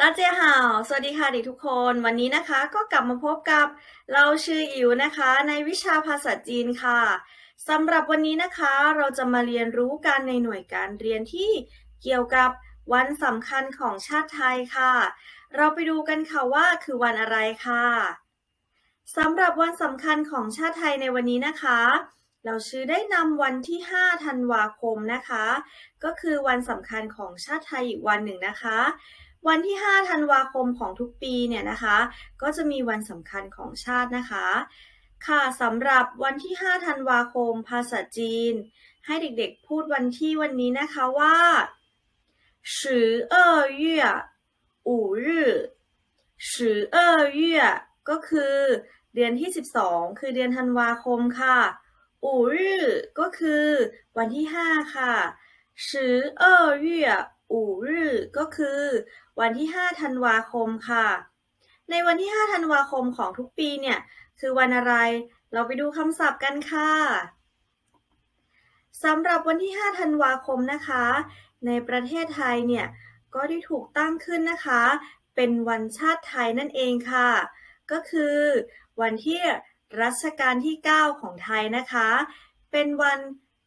เจียห่าว สวัสดีค่ะเด็กทุกคน วันนี้นะคะก็กลับมาพบกับเราชื่ออิ๋วนะคะ ในวิชาภาษาจีนค่ะสำหรับวันนี้นะคะเราจะมาเรียนรู้กันในหน่วยการเรียนที่เกี่ยวกับวันสำคัญของชาติไทยค่ะ เราไปดูกันค่ะว่าคือวันอะไรค่ะสำหรับวันสำคัญของชาติไทยในวันนี้นะคะ เราชื่อได้นำวันที่ 5 ธันวาคมนะคะ ก็คือวันสำคัญของชาติไทยอีกวันหนึ่งนะคะ วันที่ 5 ธันวาคมของทุกปีเนี่ยนะคะ ก็จะมีวันสำคัญของชาตินะคะ ค่ะสำหรับวันที่ 5 ธันวาคม ภาษาจีน ให้เด็กๆพูดวันที่วันนี้นะคะว่า十二月五日十二月ก็คือ เดือนที่ 12 คือเดือนธันวาคมค่ะอูรื่อก็คือ วันที่ 5 ค่ะ十二 อู่รือก็คือ วันที่ 5 ธันวาคมค่ะ ในวันที่ 5 ธันวาคมของทุกปีเนี่ย คือวันอะไร เราไปดูคำศัพท์กันค่ะสำหรับวันที่ 5 ธันวาคมนะคะ ในประเทศไทยเนี่ย ก็ได้ถูกตั้งขึ้นนะคะ เป็นวันชาติไทยนั่นเองค่ะ ก็คือวันที่รัชกาลที่ 9 ของไทยนะคะ เป็นวัน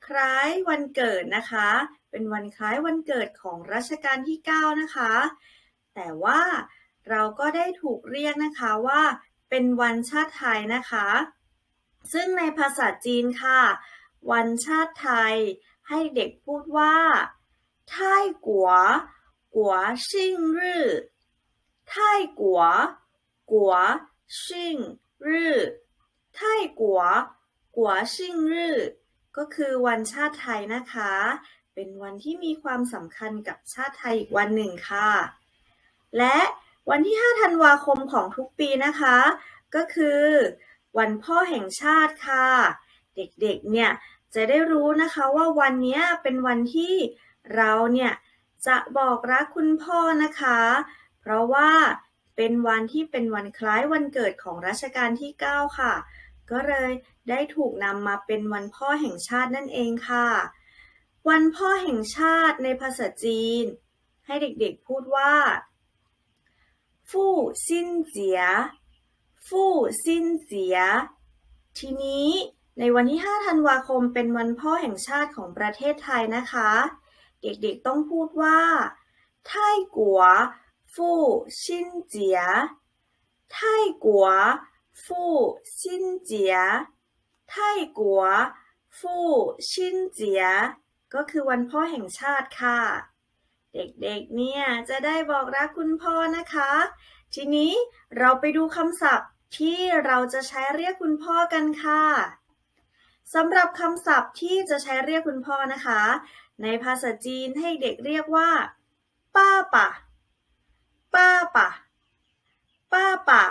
คล้ายวันเกิดนะคะ เป็นวันคล้ายวันเกิดของรัชกาลที่ 9 นะคะ แต่ว่าเราก็ได้ถูกเรียกนะคะว่า เป็นวันชาติไทยนะคะ ซึ่งในภาษาจีนค่ะ วันชาติไทย ให้เด็กพูดว่าไทกัวกัวชิงรื่อไทกัวกัวชิงรื่อไทกัวกัวชิงรื่อก็คือวันชาติไทยนะคะ เป็นวันที่มีความสำคัญกับชาติไทยอีกวันหนึ่งค่ะ และวันที่ 5 ธันวาคมของทุกปีนะคะ ก็คือ วันพ่อแห่งชาติค่ะ เด็กๆ เนี่ยจะได้รู้นะคะว่าวันนี้เป็นวันที่เราเนี่ยจะบอกรักคุณพ่อนะคะ เพราะว่าเป็นวันที่เป็นวันคล้ายวันเกิดของรัชกาลที่ 9 ค่ะ ก็เลยได้ถูกนำมาเป็นวันพ่อแห่งชาตินั่นเองค่ะ วันพ่อแห่งชาติในภาษาจีน ให้เด็กๆพูดว่า ฟู่ซินเจีย ฟู่ซินเจีย ทีนี้ในวันที่ 5 ธันวาคมเป็นวันพ่อแห่งชาติของประเทศไทยนะคะ เด็กๆต้องพูดว่า ไทกัว ฟู่ซินเจีย ไทกัว ฟู่ซินเจีย ไทกัว ฟู่ซินเจีย ก็คือวันพ่อแห่งชาติค่ะ เด็กๆ เนี่ย จะได้บอกรักคุณพ่อนะคะ ทีนี้เราไปดูคำศัพท์ที่เราจะใช้เรียกคุณพ่อกันค่ะสำหรับคำศัพท์ที่จะใช้เรียกคุณพ่อนะคะ ในภาษาจีนให้เด็กเรียกว่า ป้าป่ะ ป้าป่ะ ป้าป่ะ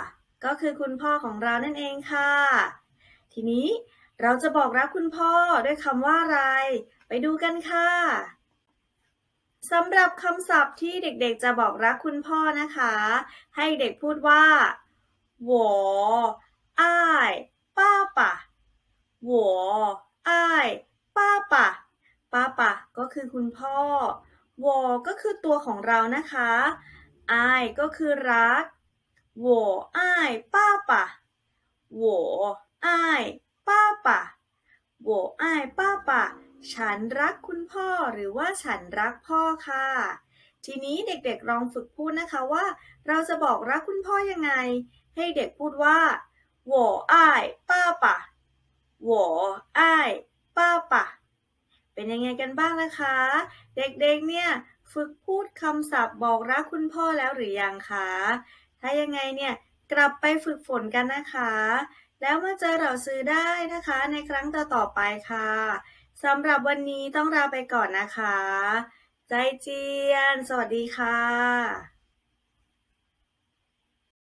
ก็คือคุณพ่อของเรานั่นเองค่ะ ทีนี้เราจะบอกรักคุณพ่อด้วยคำว่าอะไร ดูกันค่ะสำหรับคำศัพท์ที่เด็กๆจะบอกรักคุณพ่อนะคะ ให้เด็กพูดว่า我爱爸爸我爱爸爸ป้าป่ะก็คือคุณพ่อวอก็คือตัวของเรานะคะอายก็คือรัก我爱爸爸我爱爸爸我爱爸爸 ฉันรักคุณพ่อหรือว่าฉันรักพ่อค่ะ ทีนี้เด็กๆลองฝึกพูดนะคะว่า เราจะบอกรักคุณพ่อยังไง ให้เด็กพูดว่า我爱爸爸我爱爸爸เป็นยังไงกันบ้างนะคะ เด็กๆเนี่ยฝึกพูดคำศัพท์บอกรักคุณพ่อแล้วหรือยังคะ ถ้ายังไงเนี่ยกลับไปฝึกฝนกันนะคะ แล้วมาเจอเราซื้อได้นะคะ ในครั้งต่อๆไปค่ะ สำหรับวันนี้ต้องลาไปก่อนนะคะ ใจเจียน สวัสดีค่ะ